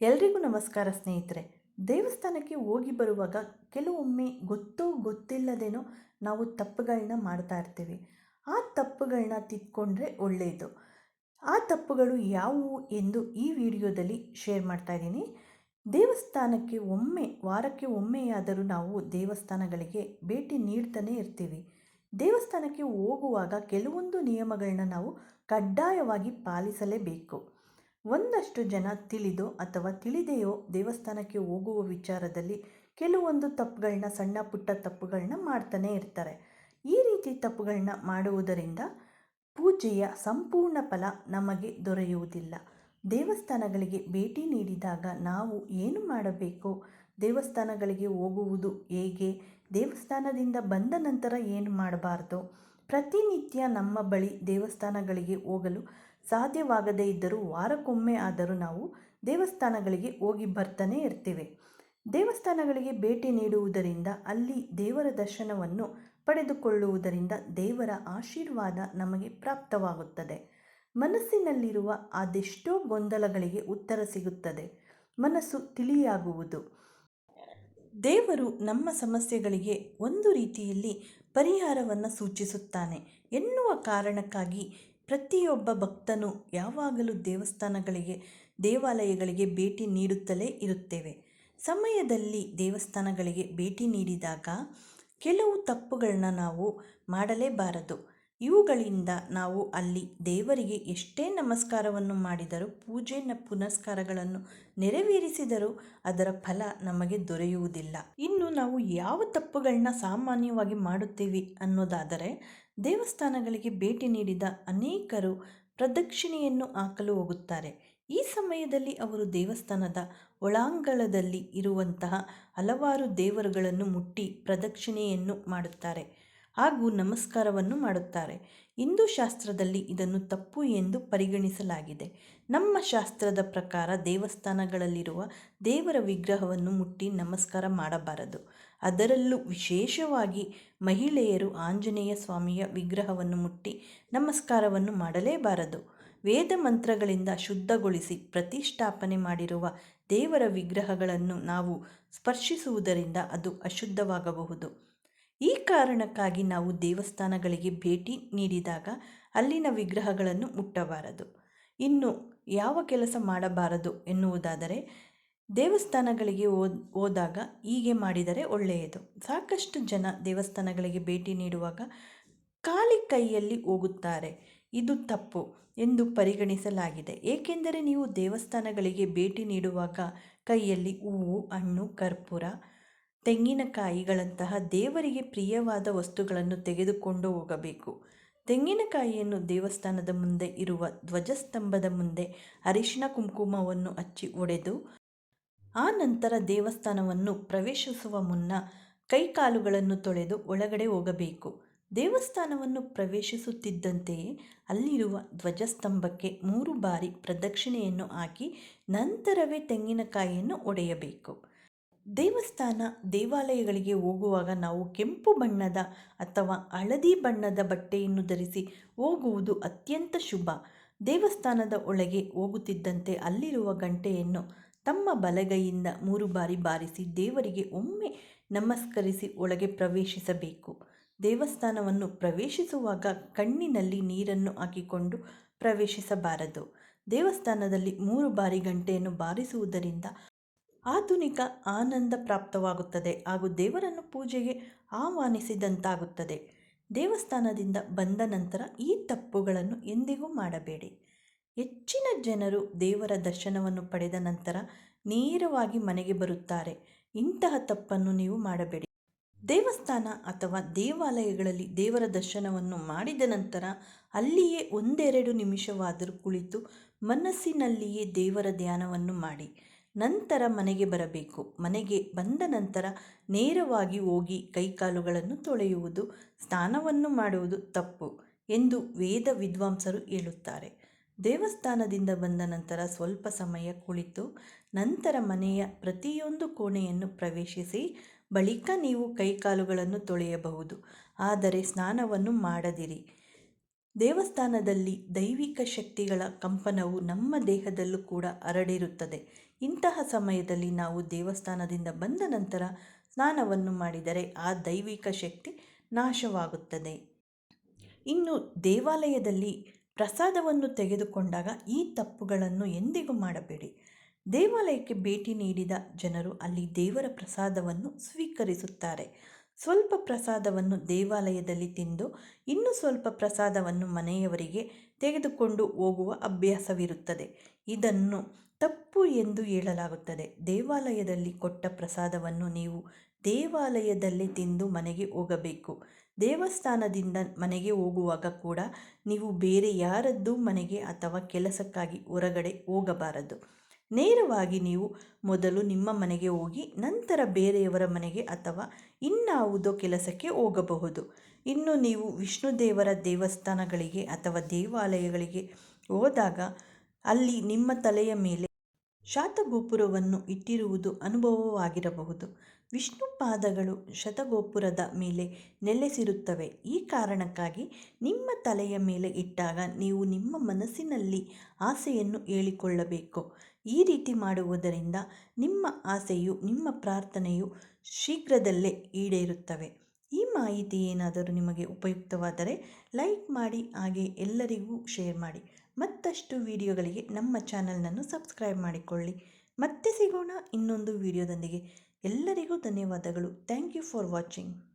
ಎಲ್ರಿಗೂ ನಮಸ್ಕಾರ ಸ್ನೇಹಿತರೆ. ದೇವಸ್ಥಾನಕ್ಕೆ ಹೋಗಿ ಬರುವಾಗ ಕೆಲವೊಮ್ಮೆ ಗೊತ್ತೋ ಗೊತ್ತಿಲ್ಲದೇನೋ ನಾವು ತಪ್ಪುಗಳನ್ನ ಮಾಡ್ತಾ ಇರ್ತೀವಿ. ಆ ತಪ್ಪುಗಳನ್ನ ತಿದ್ಕೊಂಡ್ರೆ ಒಳ್ಳೆಯದು ಆ ತಪ್ಪುಗಳು ಯಾವುವು ಎಂದು ಈ ವಿಡಿಯೋದಲ್ಲಿ ಶೇರ್ ಮಾಡ್ತಾ ಇದ್ದೀನಿ. ದೇವಸ್ಥಾನಕ್ಕೆ ಒಮ್ಮೆ, ವಾರಕ್ಕೆ ಒಮ್ಮೆಯಾದರೂ ನಾವು ದೇವಸ್ಥಾನಗಳಿಗೆ ಭೇಟಿ ನೀಡ್ತಾನೆ ಇರ್ತೀವಿ. ದೇವಸ್ಥಾನಕ್ಕೆ ಹೋಗುವಾಗ ಕೆಲವೊಂದು ನಿಯಮಗಳನ್ನ ನಾವು ಕಡ್ಡಾಯವಾಗಿ ಪಾಲಿಸಲೇಬೇಕು. ಒಂದಷ್ಟು ಜನ ತಿಳಿದೋ ಅಥವಾ ತಿಳಿದೆಯೋ ದೇವಸ್ಥಾನಕ್ಕೆ ಹೋಗುವ ವಿಚಾರದಲ್ಲಿ ಕೆಲವೊಂದು ತಪ್ಪುಗಳನ್ನ ಸಣ್ಣ ಪುಟ್ಟ ತಪ್ಪುಗಳನ್ನ ಮಾಡ್ತಾನೆ ಇರ್ತಾರೆ. ಈ ರೀತಿ ತಪ್ಪುಗಳನ್ನ ಮಾಡುವುದರಿಂದ ಪೂಜೆಯ ಸಂಪೂರ್ಣ ಫಲ ನಮಗೆ ದೊರೆಯುವುದಿಲ್ಲ. ದೇವಸ್ಥಾನಗಳಿಗೆ ಭೇಟಿ ನೀಡಿದಾಗ ನಾವು ಏನು ಮಾಡಬೇಕು? ದೇವಸ್ಥಾನಗಳಿಗೆ ಹೋಗುವುದು ಹೇಗೆ? ದೇವಸ್ಥಾನದಿಂದ ಬಂದ ನಂತರ ಏನು ಮಾಡಬಾರ್ದು? ಪ್ರತಿನಿತ್ಯ ನಮ್ಮ ಬಳಿ ದೇವಸ್ಥಾನಗಳಿಗೆ ಹೋಗಲು ಸಾಧ್ಯವಾಗದೇ ಇದ್ದರೂ ವಾರಕ್ಕೊಮ್ಮೆ ಆದರೂ ನಾವು ದೇವಸ್ಥಾನಗಳಿಗೆ ಹೋಗಿ ಬರ್ತಾನೆ ಇರ್ತೇವೆ. ದೇವಸ್ಥಾನಗಳಿಗೆ ಭೇಟಿ ನೀಡುವುದರಿಂದ ಅಲ್ಲಿ ದೇವರ ದರ್ಶನವನ್ನು ಪಡೆದುಕೊಳ್ಳುವುದರಿಂದ ದೇವರ ಆಶೀರ್ವಾದ ನಮಗೆ ಪ್ರಾಪ್ತವಾಗುತ್ತದೆ. ಮನಸ್ಸಿನಲ್ಲಿರುವ ಅದೆಷ್ಟೋ ಗೊಂದಲಗಳಿಗೆ ಉತ್ತರ ಸಿಗುತ್ತದೆ. ಮನಸ್ಸು ತಿಳಿಯಾಗುವುದು. ದೇವರು ನಮ್ಮ ಸಮಸ್ಯೆಗಳಿಗೆ ಒಂದು ರೀತಿಯಲ್ಲಿ ಪರಿಹಾರವನ್ನು ಸೂಚಿಸುತ್ತಾನೆ. ಎನ್ನುವ ಕಾರಣಕ್ಕಾಗಿ ಪ್ರತಿಯೊಬ್ಬ ಭಕ್ತನು ಯಾವಾಗಲೂ ದೇವಸ್ಥಾನಗಳಿಗೆ, ದೇವಾಲಯಗಳಿಗೆ ಭೇಟಿ ನೀಡುತ್ತಲೇ ಇರುತ್ತೇವೆ. ಸಮಯದಲ್ಲಿ ದೇವಸ್ಥಾನಗಳಿಗೆ ಭೇಟಿ ನೀಡಿದಾಗ ಕೆಲವು ತಪ್ಪುಗಳನ್ನ ನಾವು ಮಾಡಲೇಬಾರದು. ಇವುಗಳಿಂದ ನಾವು ಅಲ್ಲಿ ದೇವರಿಗೆ ಎಷ್ಟೇ ನಮಸ್ಕಾರವನ್ನು ಮಾಡಿದರೂ ಪೂಜೆ ಪುನಸ್ಕಾರಗಳನ್ನು ನೆರವೇರಿಸಿದರೂ ಅದರ ಫಲ ನಮಗೆ ದೊರೆಯುವುದಿಲ್ಲ. ಇನ್ನು ನಾವು ಯಾವ ತಪ್ಪುಗಳನ್ನ ಸಾಮಾನ್ಯವಾಗಿ ಮಾಡುತ್ತೇವೆ ಅನ್ನೋದಾದರೆ, ದೇವಸ್ಥಾನಗಳಿಗೆ ಭೇಟಿ ನೀಡಿದ ಅನೇಕರು ಪ್ರದಕ್ಷಿಣೆಯನ್ನು ಹಾಕಲು ಹೋಗುತ್ತಾರೆ. ಈ ಸಮಯದಲ್ಲಿ ಅವರು ದೇವಸ್ಥಾನದ ಒಳಾಂಗಣದಲ್ಲಿ ಇರುವಂತಹ ಹಲವಾರು ದೇವರುಗಳನ್ನು ಮುಟ್ಟಿ ಪ್ರದಕ್ಷಿಣೆಯನ್ನು ಮಾಡುತ್ತಾರೆ. ಹಾಗೂ ನಮಸ್ಕಾರವನ್ನು ಮಾಡುತ್ತಾರೆ. ಹಿಂದೂ ಶಾಸ್ತ್ರದಲ್ಲಿ ಇದನ್ನು ತಪ್ಪು ಎಂದು ಪರಿಗಣಿಸಲಾಗಿದೆ. ನಮ್ಮ ಶಾಸ್ತ್ರದ ಪ್ರಕಾರ ದೇವಸ್ಥಾನಗಳಲ್ಲಿರುವ ದೇವರ ವಿಗ್ರಹವನ್ನು ಮುಟ್ಟಿ ನಮಸ್ಕಾರ ಮಾಡಬಾರದು. ಅದರಲ್ಲೂ ವಿಶೇಷವಾಗಿ ಮಹಿಳೆಯರು ಆಂಜನೇಯ ಸ್ವಾಮಿಯ ವಿಗ್ರಹವನ್ನು ಮುಟ್ಟಿ ನಮಸ್ಕಾರವನ್ನು ಮಾಡಲೇಬಾರದು. ವೇದ ಮಂತ್ರಗಳಿಂದ ಶುದ್ಧಗೊಳಿಸಿ ಪ್ರತಿಷ್ಠಾಪನೆ ಮಾಡಿರುವ ದೇವರ ವಿಗ್ರಹಗಳನ್ನು ನಾವು ಸ್ಪರ್ಶಿಸುವುದರಿಂದ ಅದು ಅಶುದ್ಧವಾಗಬಹುದು. ಈ ಕಾರಣಕ್ಕಾಗಿ ನಾವು ದೇವಸ್ಥಾನಗಳಿಗೆ ಭೇಟಿ ನೀಡಿದಾಗ ಅಲ್ಲಿನ ವಿಗ್ರಹಗಳನ್ನು ಮುಟ್ಟಬಾರದು. ಇನ್ನು ಯಾವ ಕೆಲಸ ಮಾಡಬಾರದು ಎನ್ನುವುದಾದರೆ ದೇವಸ್ಥಾನಗಳಿಗೆ ಹೋದಾಗ ಹೀಗೆ ಮಾಡಿದರೆ ಒಳ್ಳೆಯದು. ಸಾಕಷ್ಟು ಜನ ದೇವಸ್ಥಾನಗಳಿಗೆ ಭೇಟಿ ನೀಡುವಾಗ ಖಾಲಿ ಕೈಯಲ್ಲಿ ಹೋಗುತ್ತಾರೆ. ಇದು ತಪ್ಪು ಎಂದು ಪರಿಗಣಿಸಲಾಗಿದೆ. ಏಕೆಂದರೆ ನೀವು ದೇವಸ್ಥಾನಗಳಿಗೆ ಭೇಟಿ ನೀಡುವಾಗ ಕೈಯಲ್ಲಿ ಹೂವು, ಹಣ್ಣು, ಕರ್ಪೂರ ತೆಂಗಿನಕಾಯಿಗಳಂತಹ ದೇವರಿಗೆ ಪ್ರಿಯವಾದ ವಸ್ತುಗಳನ್ನು ತೆಗೆದುಕೊಂಡು ಹೋಗಬೇಕು. ತೆಂಗಿನಕಾಯಿಯನ್ನು ದೇವಸ್ಥಾನದ ಮುಂದೆ ಇರುವ ಧ್ವಜಸ್ತಂಭದ ಮುಂದೆ ಅರಿಶಿನ ಕುಂಕುಮವನ್ನು ಹಚ್ಚಿ ಒಡೆದು, ಆ ನಂತರ ದೇವಸ್ಥಾನವನ್ನು ಪ್ರವೇಶಿಸುವ ಮುನ್ನ ಕೈಕಾಲುಗಳನ್ನು ತೊಳೆದು ಒಳಗಡೆ ಹೋಗಬೇಕು. ದೇವಸ್ಥಾನವನ್ನು ಪ್ರವೇಶಿಸುತ್ತಿದ್ದಂತೆಯೇ ಅಲ್ಲಿರುವ ಧ್ವಜಸ್ತಂಭಕ್ಕೆ ಮೂರು ಬಾರಿ ಪ್ರದಕ್ಷಿಣೆಯನ್ನು ಹಾಕಿ ನಂತರವೇ ತೆಂಗಿನಕಾಯಿಯನ್ನು ಒಡೆಯಬೇಕು. ದೇವಸ್ಥಾನ ದೇವಾಲಯಗಳಿಗೆ ಹೋಗುವಾಗ ನಾವು ಕೆಂಪು ಬಣ್ಣದ ಅಥವಾ ಹಳದಿ ಬಣ್ಣದ ಬಟ್ಟೆಯನ್ನು ಧರಿಸಿ ಹೋಗುವುದು ಅತ್ಯಂತ ಶುಭ. ದೇವಸ್ಥಾನದ ಒಳಗೆ ಹೋಗುತ್ತಿದ್ದಂತೆ ಅಲ್ಲಿರುವ ಗಂಟೆಯನ್ನು ತಮ್ಮ ಬಲಗೈಯಿಂದ ಮೂರು ಬಾರಿ ಬಾರಿಸಿ ದೇವರಿಗೆ ಒಮ್ಮೆ ನಮಸ್ಕರಿಸಿ ಒಳಗೆ ಪ್ರವೇಶಿಸಬೇಕು. ದೇವಸ್ಥಾನವನ್ನು ಪ್ರವೇಶಿಸುವಾಗ ಕಣ್ಣಿನಲ್ಲಿ ನೀರನ್ನು ಹಾಕಿಕೊಂಡು ಪ್ರವೇಶಿಸಬಾರದು. ದೇವಸ್ಥಾನದಲ್ಲಿ ಮೂರು ಬಾರಿ ಗಂಟೆಯನ್ನು ಬಾರಿಸುವುದರಿಂದ ಆಧುನಿಕ ಆನಂದ ಪ್ರಾಪ್ತವಾಗುತ್ತದೆ ಹಾಗೂ ದೇವರನ್ನು ಪೂಜೆಗೆ ಆಹ್ವಾನಿಸಿದಂತಾಗುತ್ತದೆ. ದೇವಸ್ಥಾನದಿಂದ ಬಂದ ನಂತರ ಈ ತಪ್ಪುಗಳನ್ನು ಎಂದಿಗೂ ಮಾಡಬೇಡಿ. ಹೆಚ್ಚಿನ ಜನರು ದೇವರ ದರ್ಶನವನ್ನು ಪಡೆದ ನಂತರ ನೇರವಾಗಿ ಮನೆಗೆ ಬರುತ್ತಾರೆ. ಇಂತಹ ತಪ್ಪನ್ನು ನೀವು ಮಾಡಬೇಡಿ. ದೇವಸ್ಥಾನ ಅಥವಾ ದೇವಾಲಯಗಳಲ್ಲಿ ದೇವರ ದರ್ಶನವನ್ನು ಮಾಡಿದ ನಂತರ ಅಲ್ಲಿಯೇ ಒಂದೆರಡು ನಿಮಿಷವಾದರೂ ಕುಳಿತು ಮನಸ್ಸಿನಲ್ಲಿಯೇ ದೇವರ ಧ್ಯಾನವನ್ನು ಮಾಡಿ. ನಂತರ ಮನೆಗೆ ಬರಬೇಕು. ಮನೆಗೆ ಬಂದ ನಂತರ ನೇರವಾಗಿ ಹೋಗಿ ಕೈಕಾಲುಗಳನ್ನು ತೊಳೆಯುವುದು, ಸ್ನಾನವನ್ನು ಮಾಡುವುದು ತಪ್ಪು ಎಂದು ವೇದ ವಿದ್ವಾಂಸರು ಹೇಳುತ್ತಾರೆ. ದೇವಸ್ಥಾನದಿಂದ ಬಂದ ನಂತರ ಸ್ವಲ್ಪ ಸಮಯ ಕುಳಿತು ನಂತರ ಮನೆಯ ಪ್ರತಿಯೊಂದು ಕೋಣೆಯನ್ನು ಪ್ರವೇಶಿಸಿ ಬಳಿಕ ನೀವು ಕೈಕಾಲುಗಳನ್ನು ತೊಳೆಯಬಹುದು. ಆದರೆ ಸ್ನಾನವನ್ನು ಮಾಡದಿರಿ. ದೇವಸ್ಥಾನದಲ್ಲಿ ದೈವಿಕ ಶಕ್ತಿಗಳ ಕಂಪನವು ನಮ್ಮ ದೇಹದಲ್ಲೂ ಕೂಡ ಹರಡಿರುತ್ತದೆ. ಇಂತಹ ಸಮಯದಲ್ಲಿ ನಾವು ದೇವಸ್ಥಾನದಿಂದ ಬಂದ ನಂತರ ಸ್ನಾನವನ್ನು ಮಾಡಿದರೆ ಆ ದೈವಿಕ ಶಕ್ತಿ ನಾಶವಾಗುತ್ತದೆ. ಇನ್ನು ದೇವಾಲಯದಲ್ಲಿ ಪ್ರಸಾದವನ್ನು ತೆಗೆದುಕೊಂಡಾಗ ಈ ತಪ್ಪುಗಳನ್ನು ಎಂದಿಗೂ ಮಾಡಬೇಡಿ. ದೇವಾಲಯಕ್ಕೆ ಭೇಟಿ ನೀಡಿದ ಜನರು ಅಲ್ಲಿ ದೇವರ ಪ್ರಸಾದವನ್ನು ಸ್ವೀಕರಿಸುತ್ತಾರೆ. ಸ್ವಲ್ಪ ಪ್ರಸಾದವನ್ನು ದೇವಾಲಯದಲ್ಲಿ ತಿಂದು, ಇನ್ನು ಸ್ವಲ್ಪ ಪ್ರಸಾದವನ್ನು ಮನೆಯವರಿಗೆ ತೆಗೆದುಕೊಂಡು ಹೋಗುವ ಅಭ್ಯಾಸವಿರುತ್ತದೆ. ಇದನ್ನು ತಪ್ಪು ಎಂದು ಹೇಳಲಾಗುತ್ತದೆ. ದೇವಾಲಯದಲ್ಲಿ ಕೊಟ್ಟ ಪ್ರಸಾದವನ್ನು ನೀವು ದೇವಾಲಯದಲ್ಲಿ ತಿಂದು ಮನೆಗೆ ಹೋಗಬೇಕು. ದೇವಸ್ಥಾನದಿಂದ ಮನೆಗೆ ಹೋಗುವಾಗ ಕೂಡ ನೀವು ಬೇರೆ ಯಾರದ್ದು ಮನೆಗೆ ಅಥವಾ ಕೆಲಸಕ್ಕಾಗಿ ಹೊರಗಡೆ ಹೋಗಬಾರದು. ನೇರವಾಗಿ ನೀವು ಮೊದಲು ನಿಮ್ಮ ಮನೆಗೆ ಹೋಗಿ ನಂತರ ಬೇರೆಯವರ ಮನೆಗೆ ಅಥವಾ ಇನ್ನಾವುದೋ ಕೆಲಸಕ್ಕೆ ಹೋಗಬಹುದು. ಇನ್ನು ನೀವು ವಿಷ್ಣು ದೇವರ ದೇವಸ್ಥಾನಗಳಿಗೆ ಅಥವಾ ದೇವಾಲಯಗಳಿಗೆ ಹೋದಾಗ ಅಲ್ಲಿ ನಿಮ್ಮ ತಲೆಯ ಮೇಲೆ ಶಾತಗೋಪುರವನ್ನು ಇಟ್ಟಿರುವುದು ಅನುಭವವಾಗಿರಬಹುದು. ವಿಷ್ಣು ಪಾದಗಳು ಶತಗೋಪುರದ ಮೇಲೆ ನೆಲೆಸಿರುತ್ತವೆ. ಈ ಕಾರಣಕ್ಕಾಗಿ ನಿಮ್ಮ ತಲೆಯ ಮೇಲೆ ಇಟ್ಟಾಗ ನೀವು ನಿಮ್ಮ ಮನಸ್ಸಿನಲ್ಲಿ ಆಸೆಯನ್ನು ಹೇಳಿಕೊಳ್ಳಬೇಕು. ಈ ರೀತಿ ಮಾಡುವುದರಿಂದ ನಿಮ್ಮ ಆಸೆಯು, ನಿಮ್ಮ ಪ್ರಾರ್ಥನೆಯು ಶೀಘ್ರದಲ್ಲೇ ಈಡೇರುತ್ತವೆ. ಈ ಮಾಹಿತಿ ಏನಾದರೂ ನಿಮಗೆ ಉಪಯುಕ್ತವಾದರೆ ಲೈಕ್ ಮಾಡಿ, ಹಾಗೆ ಎಲ್ಲರಿಗೂ ಶೇರ್ ಮಾಡಿ. ಮತ್ತಷ್ಟು ವಿಡಿಯೋಗಳಿಗೆ ನಮ್ಮ ಚಾನಲ್ನನ್ನು ಸಬ್ಸ್ಕ್ರೈಬ್ ಮಾಡಿಕೊಳ್ಳಿ. ಮತ್ತೆ ಸಿಗೋಣ ಇನ್ನೊಂದು ವಿಡಿಯೋದೊಂದಿಗೆ. ಎಲ್ಲರಿಗೂ ಧನ್ಯವಾದಗಳು. Thank you for watching.